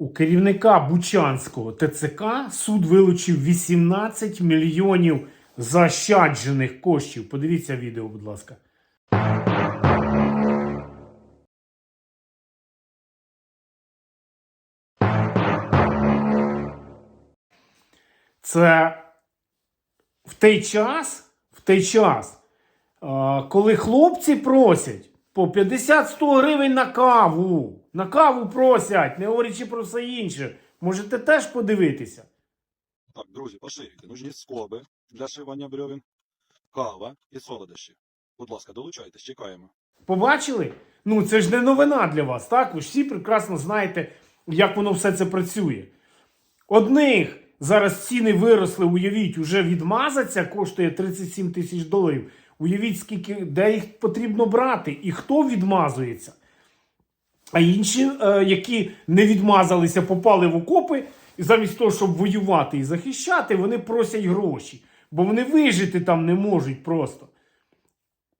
У керівника Бучанського ТЦК суд вилучив 18 мільйонів заощаджених коштів. Подивіться відео, будь ласка. Це в той час, в той час, коли хлопці просять по 50-100 гривень на каву. На каву просять, не говорячи про все інше. Можете теж подивитися. Так, друзі, поширюйте. Нужні скоби для шивання брьовін, кава і солодощі. Будь ласка, долучайтесь, чекаємо. Побачили? Ну, це ж не новина для вас, так? Ви ж всі прекрасно знаєте, як воно все це працює. Одних зараз ціни виросли, уявіть, уже відмазаться коштує 37 тисяч доларів. Уявіть, скільки де їх потрібно брати і хто відмазується. А інші, е, які не відмазалися, попали в окопи, і замість того, щоб воювати і захищати, вони просять гроші. Бо вони вижити там не можуть просто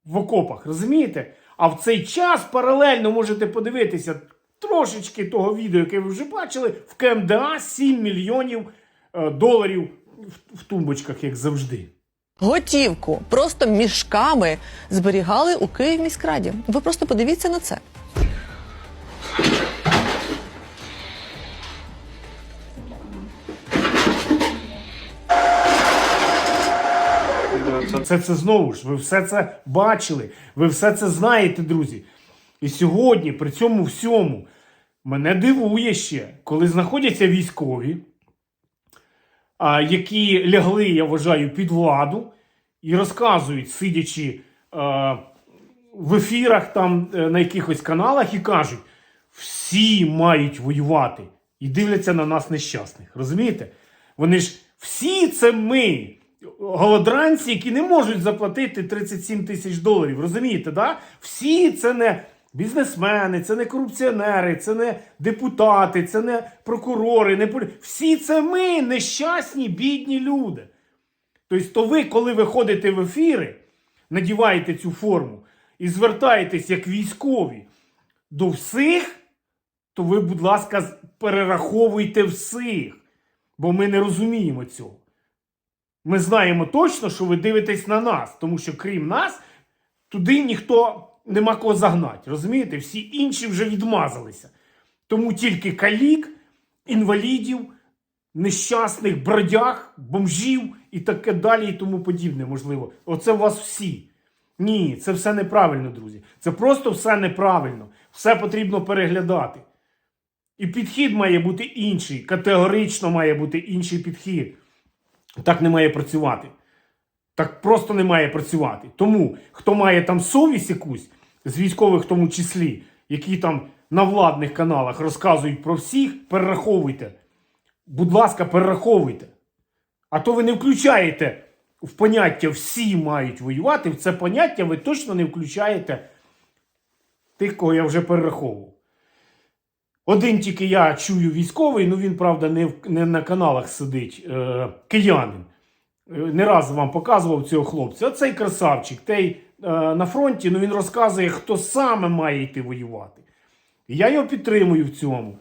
в окопах, розумієте? А в цей час паралельно можете подивитися трошечки того відео, яке ви вже бачили, в КМДА 7 мільйонів е, доларів в, тумбочках, як завжди. Готівку просто мішками зберігали у Київміськраді. Ви просто подивіться на це. Це це знову ж, ви все це бачили, ви все це знаєте, друзі. І сьогодні, при цьому всьому, мене дивує ще, коли знаходяться військові, які лягли, я вважаю, під владу, і розказують, сидячи в ефірах, там е, на якихось каналах, і кажуть, всі мають воювати і дивляться на нас нещасних. Розумієте? Вони ж всі це ми, голодранці, які не можуть заплатити 37 тисяч доларів. Розумієте, да? Всі це не бізнесмени, це не корупціонери, це не депутати, це не прокурори, не полі... всі це ми, нещасні, бідні люди. Тобто, то ви, коли виходите в ефіри, надіваєте цю форму і звертаєтесь як військові до всіх, то ви, будь ласка, перераховуйте всіх. Бо ми не розуміємо цього. Ми знаємо точно, що ви дивитесь на нас, тому що крім нас, туди ніхто нема кого загнати. Розумієте? Всі інші вже відмазалися. Тому тільки калік, інвалідів, нещасних бродяг, бомжів і таке далі, і тому подібне, можливо. Оце у вас всі. Ні, це все неправильно, друзі. Це просто все неправильно. Все потрібно переглядати. І підхід має бути інший. Категорично має бути інший підхід. Так не має працювати. Так просто не має працювати. Тому, хто має там совість якусь, з військових в тому числі, які там на владних каналах розказують про всіх, перераховуйте. Будь ласка, перераховуйте. А то ви не включаєте в поняття всі мають воювати. В це поняття ви точно не включаєте тих, кого я вже перераховував. Один тільки я чую військовий, ну він, правда, не, в, не на каналах сидить, е, киянин. Е, Не раз вам показував цього хлопця. Оцей красавчик, той е, на фронті, ну він розказує, хто саме має йти воювати. І я його підтримую в цьому.